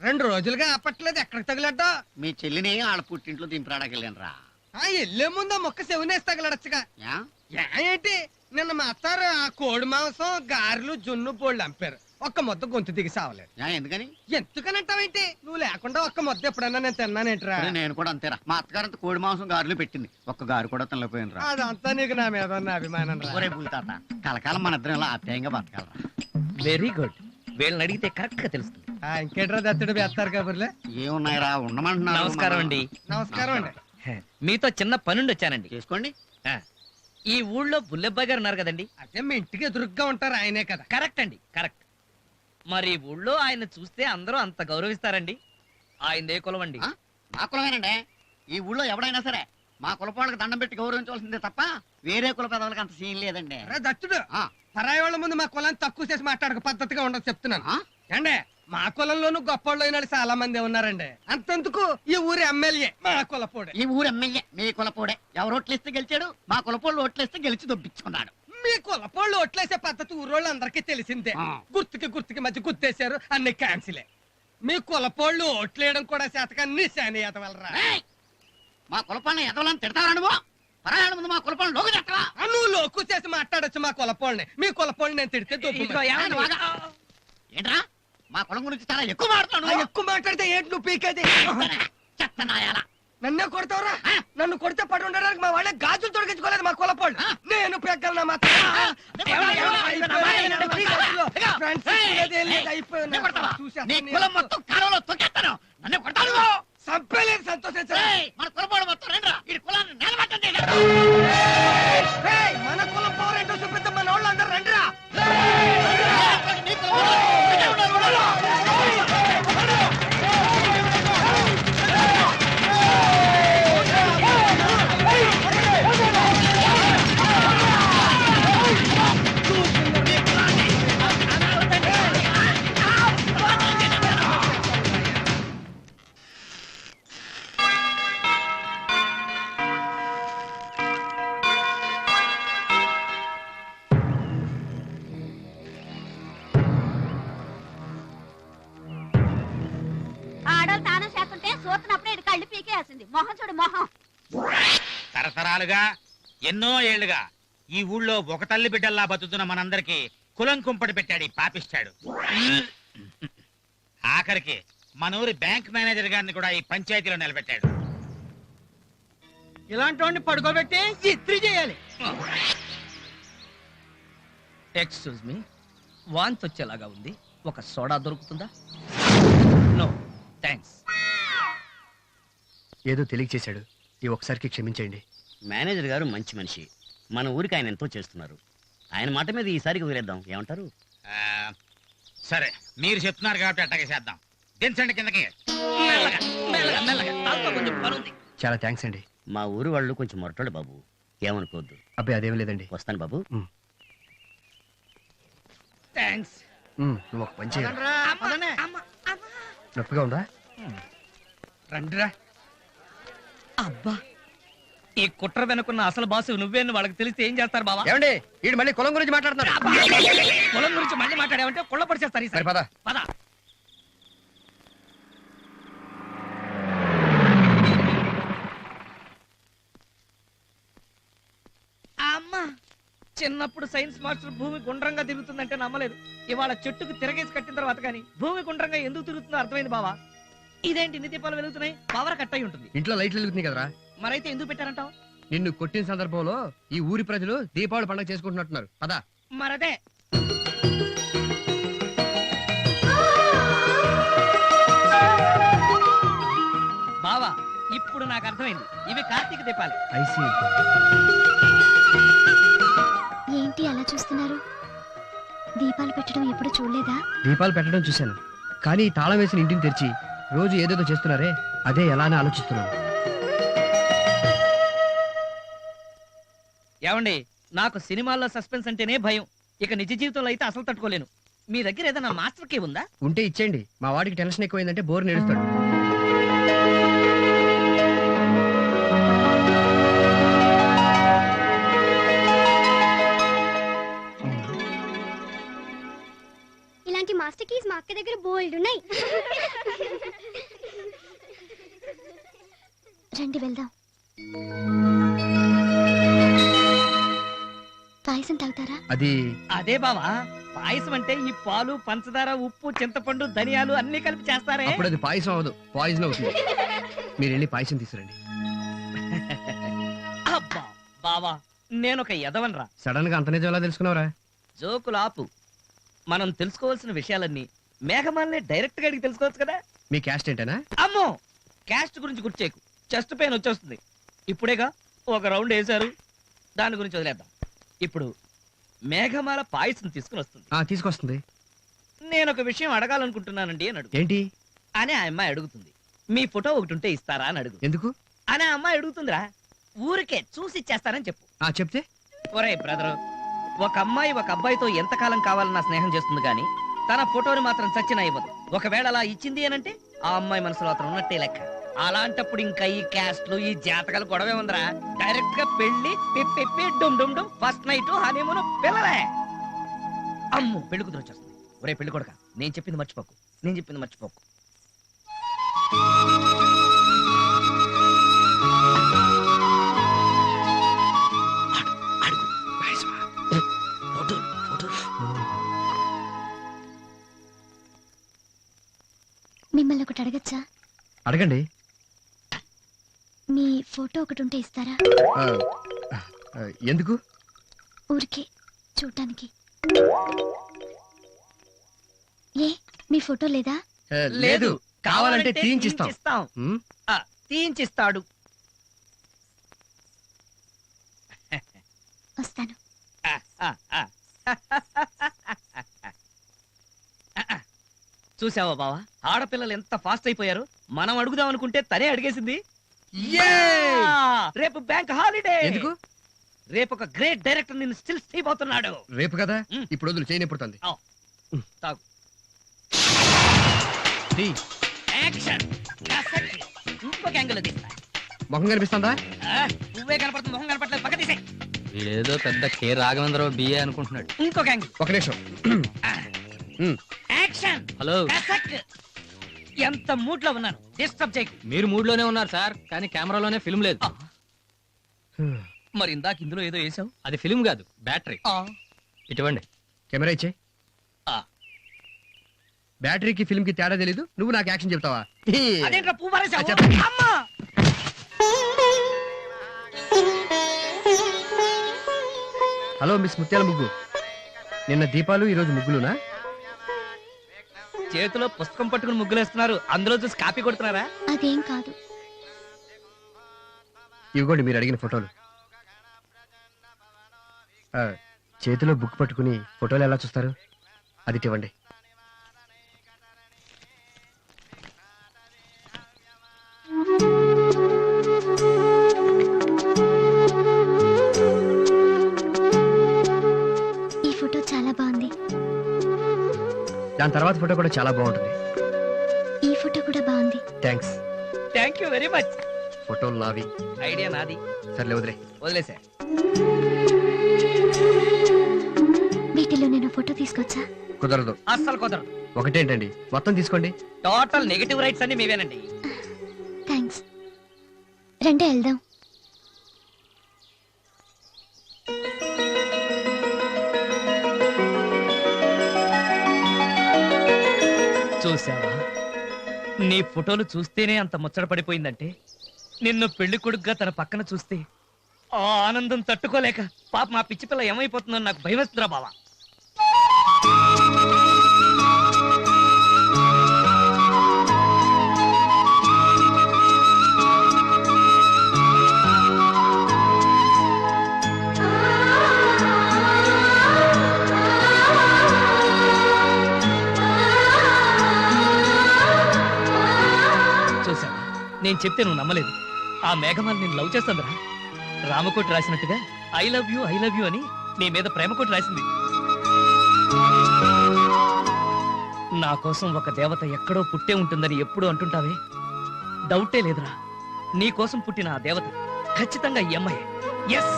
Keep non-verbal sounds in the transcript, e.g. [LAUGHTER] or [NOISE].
రెండు రోజులుగా ఆపట్లేదు. ఎక్కడికి తగిలడ్డా మీ చెల్లిని ఆడ పుట్టింట్లో దింపరాడకెళ్ళాను రా ఆ ఎల్లే ముందు ఆ మొక్క సెవెనేసి తగలడచ్చుగా. యా? యా ఏంటి? నిన్న మా అత్తారు ఆ కోడి మాంసం గారెలు జున్ను పోళ్ళు అంపారు. ఒక్క ముద్ద గొంతు దిగి సావలేదు. యా, ఎందుకని? ఎందుకనంటావేంటి? నువ్వు లేకుండా ఒక్క ముద్ద ఎప్పుడన్నా నేను తిన్నానేంట్రా? అరే, నేను కూడా అంతేరా. మా అత్తగారంత కోడి మాంసం గారెలు పెట్టింది. ఒక్క గారు కూడా తినలేకపోయాను రా అదంతా నీకు నా మీద ఉన్న అభిమానం రా ఒరే బుల్తాత కలకాలం మన ఇద్దరం ఇలా ఆప్యాయంగా బతకాలరా. వెరీ గుడ్ వీళ్ళని అడిగితే కరెక్ట్గా తెలుస్తుంది. ఆ, ఇంకేట్రా దత్తుడు వేస్తారు కబుర్లే? ఏమున్నాయిరా ఉండమంటున్నారు నమస్కారం అండి. నమస్కారం అండి. మీతో చిన్న పనుండి వచ్చానండి. చేసుకోండి. ఆ, ఈ ఊళ్ళో బుల్లెబ్బాయి గారు ఉన్నారు కదండి. అదే మీ ఇంటికి ఎదురుగ్గా ఉంటారు ఆయనే కదా. కరెక్ట్ అండి కరెక్ట్ మరి ఈ ఊళ్ళో ఆయన చూస్తే అందరూ అంత గౌరవిస్తారండి. ఆయన ఏ కులం అండి. ఆ? మా కులమేనండి. ఈ ఊళ్ళో ఎవడైనా సరే మా కులపాళ్ళకి దండం పెట్టి గౌరవించవలసిందే తప్ప వేరే కుల పెదవులకి అంత సీన్ లేదండి. అరే దత్తుడు ఆ, పరాయి వాళ్ళ ముందు మా కులాన్ని తక్కువ చేసి మాట్లాడక పద్ధతిగా ఉండదు చెప్తున్నాను? ఏండే మా కులంలోనూ గొప్పోళ్ళు అయిన వాళ్ళు చాలా మంది ఉన్నారండి. అంతెందుకు? ఈ ఊరి ఎమ్మెల్యే మా కులపోడే. ఈ ఊరు ఎమ్మెల్యే మీ కులపోడే. ఎవరు ఓట్లేస్తే గెలిచాడు? మా కులపోళ్ళు ఓట్లేస్తే గెలిచి దొబ్బించుకున్నాడు. మీ కులపోళ్ళు ఓట్లేసే పద్ధతి ఊరోళ్ళు అందరికీ తెలిసిందే. గుర్తుకి గుర్తుకి మధ్య గుర్తేశారు అన్ని క్యాన్సిలే. మీ కులపోళ్ళు ఓట్లేయడం కూడా శాతకాన్ని నిశానియత వలరా ఏయ్! మా కులపాలను ఎదవలని తిడతావా నువ్వు? పరాయణ ముందు మా కులపాలను లోకి తెట్టవా ఆ, నువ్వు లోకు చేసి మాట్లాడొచ్చు మా కులపోళ్ళని మీ కులపోళ్ళని నేను తిడితే ఇదిగో దొబ్బు ఏమండి? వాగా. ఏంట్రా? మా కులం గురించి చాలా ఎక్కువ ఆ, మాట్లాడుతున్నావు ఎక్కువ మాట్లాడితే ఏంటి నువ్వు పీకేది? చెత్త నాయాల నన్నే కొడతావురా? నన్ను కొడితే పడి ఉండడానికి మా వాళ్ళే గాజులు తొడిగించుకోలేదు మా కులపోళ్ళు. నేను పెగ్గలనా మాత్రం ఫ్రెండ్స్ నీ కొడతావా? నీ కులం మొత్తం కాలంలో తొక్కేస్తాను. నన్ను కొడతాను. నువ్వు. సంపేలేదు సంతోషించరా? ఏయ్, మన కులపోడు మొత్తం రండిరా. ఈ కులాన్ని నిలబెట్టండి ఆడవాళ్ళు తానం చేస్తుంటే చూస్తున్నప్పుడే ఇటు కళ్ళు పీకేసింది మొహం చూడు మొహం. తరతరాలుగా ఎన్నో ఏళ్ళుగా ఈ ఊళ్ళో ఒక తల్లి బిడ్డల్లా బతుకుతున్న మనందరికి కులం కుంపటి పెట్టాడు ఈ పాపిస్తాడు. ఆఖరికి మన ఊరి బ్యాంక్ మేనేజర్ గారిని కూడా ఈ పంచాయతీలో నిలబెట్టాడు. ఇలాంటి వాడిని పడుకోబెట్టి ఇస్త్రీ చేయాలి. ఎక్స్క్యూజ్ మీ వాంత్ వచ్చేలాగా ఉంది. ఒక సోడా దొరుకుతుందా? నో థ్యాంక్స్ ఏదో తెలియచేశాడు. ఈ ఒకసారికి క్షమించండి. మేనేజర్ గారు మంచి మనిషి. మన ఊరికి ఆయన ఎంతో చేస్తున్నారు. ఆయన మాట మీద ఈసారికి వదిలేద్దాం. ఏమంటారు? ఆ, సరే మీరు చెప్తున్నారు కాబట్టి అట్టగే చేద్దాం. దించండి కిందకి. మెల్లగా మెల్లగా మెల్లగా. నాతో కొంచెం పని ఉంది చాలా థ్యాంక్స్ అండి. మా ఊరు వాళ్ళు కొంచెం మొరటోడు బాబు. ఏమనుకోవద్దు. అబ్బాయి అదేం లేదండి వస్తాను బాబు. థ్యాంక్స్ ఉమ్, నువ్వు ఒక పని చేయాలి నొప్పిగా ఉందా? రండిరా. అబ్బా ఈ కుట్ర వెనుకున్న అసలు బాసు నువ్వేను వాళ్ళకి తెలిస్తే ఏం చేస్తారు బావా? ఏమండి వీడు మళ్ళీ కులం గురించి మాట్లాడుతున్నాడు పొలం గురించి మళ్ళీ మాట్లాడావంటే కుళ్ళ పరిచేస్తారు సరే పద. పద అమ్మా చిన్నప్పుడు సైన్స్ మాస్టర్ భూమి గుండ్రంగా తిరుగుతుందంటే నమ్మలేదు. ఇవాళ చెట్టుకు తిరగేసి కట్టిన తర్వాత కానీ భూమి గుండ్రంగా ఎందుకు తిరుగుతుందో అర్థమైంది బావా? ఇదేంటి ఇన్ని దీపాలు వెలుగుతున్నాయి? పవర్ కట్ అయి ఉంటుంది. ఇంట్లో లైట్లు వెలుగుతున్నాయి కదరా? మరైతే ఎందుకు పెట్టారంటావు? నిన్ను కొట్టిన సందర్భంలో ఈ ఊరి ప్రజలు దీపావళి పండుగ చేసుకుంటున్నట్టున్నారు. పదా. మరదే. బావా ఇప్పుడు నాకు అర్థమైంది. ఇవి కార్తీక దీపాలు. ఐసీ ఏంటి అలా చూస్తున్నారు? దీపాలు పెట్టడం ఎప్పుడు చూడలేదా? దీపాలు పెట్టడం చూశాను. కానీ తాళం వేసిన ఇంటిని తెరిచి రోజు ఏదేదో చేస్తున్నారే అదే ఎలా అని ఆలోచిస్తున్నాను. ఏమండి నాకు సినిమాల్లో సస్పెన్స్ అంటేనే భయం. ఇక నిజ జీవితంలో అయితే అసలు తట్టుకోలేను. మీ దగ్గర ఏదైనా మాస్టర్ కీ ఉందా? ఉంటే ఇచ్చేయండి. మా వాడికి టెన్షన్ ఎక్కువైందంటే బోర్ నేడుస్తాడు. అలాంటి మాస్టర్ కీస్ మా అక్క దగ్గర బోల్డ్ ఉన్నాయి. రండి వెళ్దాం. పాయసం తాగుతారా? అది అదే బావా పాయసం అంటే ఈ పాలు పంచదార ఉప్పు చింతపండు ధనియాలు అన్ని కలిపి చేస్తారే? అప్పుడు అది పాయసం అవదు పాయిజన్ అవుతుంది. మీరు వెళ్ళి పాయసం తీసుకురండి. అబ్బా బావా నేను ఒక ఎదవనరా సడన్గా అంత నిజంలా తెలుసుకున్నావరా? జోకులు ఆపు మనం తెలుసుకోవాల్సిన విషయాలన్నీ మేఘమాలనే డైరెక్ట్గా అడిగి తెలుసుకోవచ్చు కదా? మీ క్యాస్ట్ ఏంటనా? అమ్మో! క్యాస్ట్ గురించి గుర్చేకు చెస్ట్ పెయిన్ వచ్చేస్తుంది. ఇప్పుడేగా ఒక రౌండ్ వేశారు. దాని గురించి వదిలేద్దాం. ఇప్పుడు మేఘమాల పాయసం తీసుకుని వస్తుంది. ఆ తీసుకొస్తుంది. నేను ఒక విషయం అడగాలనుకుంటున్నానండి అని అడుగు. ఏంటి? అని ఆ అమ్మాయి అడుగుతుంది. మీ ఫోటో ఒకటి ఉంటే ఇస్తారా అని అడుగు. ఎందుకు? అని ఆ అమ్మాయి అడుగుతుందిరా. ఊరికే చూసి ఇచ్చేస్తారని చెప్పు. ఆ చెప్తే? ఒరే బ్రదరు ఒక అమ్మాయి ఒక అబ్బాయితో ఎంతకాలం కావాలన్నా స్నేహం చేస్తుంది కానీ తన ఫోటోని మాత్రం చచ్చిన ఇవ్వదు ఒకవేళ అలా ఇచ్చింది అనంటే ఆ అమ్మాయి మనసులో అతను ఉన్నట్టే లెక్క. అలాంటప్పుడు ఇంకా ఈ క్యాస్ట్లు ఈ జాతకాలు గొడవే ఉందిరా. డైరెక్ట్గా పెళ్ళి పిప్పి డుమ్ డుమ్ డుమ్ ఫస్ట్ నైట్ హనీమూన్ పిల్లలే. అమ్ము పెళ్ళి కుదిరి వచ్చేస్తుంది. ఒరే పెళ్ళి కొడక నేను చెప్పింది మర్చిపోకు. నేను చెప్పింది మర్చిపోకు. మిమ్మల్ని ఒకటి అడగచ్చా? అడగండి. మీ ఫోటో ఒకటి ఉంటే ఇస్తారా? ఎందుకు? ఊరికే చూడటానికి ఏ మీ ఫోటో లేదా? లేదు. కావాలంటే తీయించిస్తాం. తీయించిస్తాడు. వస్తాను [LAUGHS] ఆ, ఆ, ఆ. చూసావా బావా? ఆడపిల్లలు ఎంత ఫాస్ట్ అయిపోయారు? మనం అడుగుదాం అనుకుంటే తనే అడిగేసింది. రేపు బ్యాంక్ హాలిడే ఎందుకు? రేపు ఒక గ్రేట్ డైరెక్టర్ నిన్ను స్టిల్ చేయబోతున్నాడు రేపు కదా. ఇప్పుడు వదులు చేయని పుడుతుంది. తాగు. యాక్షన్ ఇంకొక యాంగిల్ తీస్తా ముఖం కనిపిస్తుందా? నువ్వే కనపడుతుంది మొహం కనపడలేదు పక్క తీసే వీడేదో పెద్ద కే రాఘవేంద్రరావు బిఏ అనుకుంటున్నాడు. ఇంకొక యాంగిల్ ఒక నిమిషం. యాక్షన్ హలో ఎంత మూడ్లో ఉన్నాను? డిస్టర్బ్ చేయకు. మీరు మూడ్లోనే ఉన్నారు సార్. కానీ కెమెరాలోనే ఫిల్మ్ లేదు. మరి ఇందాక ఇందులో ఏదో వేసావు? అది ఫిల్మ్ కాదు బ్యాటరీ ఇటువంటి కెమెరా ఇచ్చే. బ్యాటరీకి ఫిల్మ్కి తేడా తెలీదు. నువ్వు నాకు యాక్షన్ చెప్తావా హలో మిస్ ముత్యాల ముగ్గు. నిన్న దీపాలు ఈరోజు ముగ్గులునా? చేతిలో పుస్తకం పట్టుకుని ముగ్గులేస్తున్నారు. అందులో చూసి కాపీ కొడుతున్నారా? అదేం కాదు. ఇవ్వండి మీరు అడిగిన ఫోటోలు. ఆ, చేతిలో బుక్ పట్టుకుని ఫోటోలు ఎలా చూస్తారు? అది ఇవ్వండి. దాని తర్వాత ఫోటో కూడా చాలా బాగుంటుంది. ఈ ఫోటో కూడా బాగుంది. Thanks thank you very much ఫోటోలు నావి ఐడియా నాది. సర్లే వదిలే. వదిలేసా వీటిలో నేను ఫోటో తీసుకొచ్చా కుదరదు. అస్సలు కుదరదు. ఒకటేంటండి? మొత్తం తీసుకోండి. టోటల్ నెగటివ్ రైట్స్ అన్ని మీవేనండి. థ్యాంక్స్ రండి వెళ్దాం. చూసావా నీ ఫోటోలు చూస్తేనే అంత ముచ్చట పడిపోయిందంటే నిన్ను పెళ్ళి కొడుకుగా తన పక్కన చూస్తే ఆ ఆనందం తట్టుకోలేక పాప మా పిచ్చి పిల్ల ఏమైపోతుందో నాకు భయం వేస్తుందిరా బావా. నేను చెప్తే నువ్వు నమ్మలేదు. ఆ మేఘమాల నేను లవ్ చేస్తాందిరా రామకోటి రాసినట్టుగా I love you I love you అని నీ మీద ప్రేమకోటి రాసింది. నా కోసం ఒక దేవత ఎక్కడో పుట్టే ఉంటుందని ఎప్పుడు అంటుంటావే? డౌటే లేదురా. నీ కోసం పుట్టిన ఆ దేవత ఖచ్చితంగా ఈ అమ్మాయి. ఎస్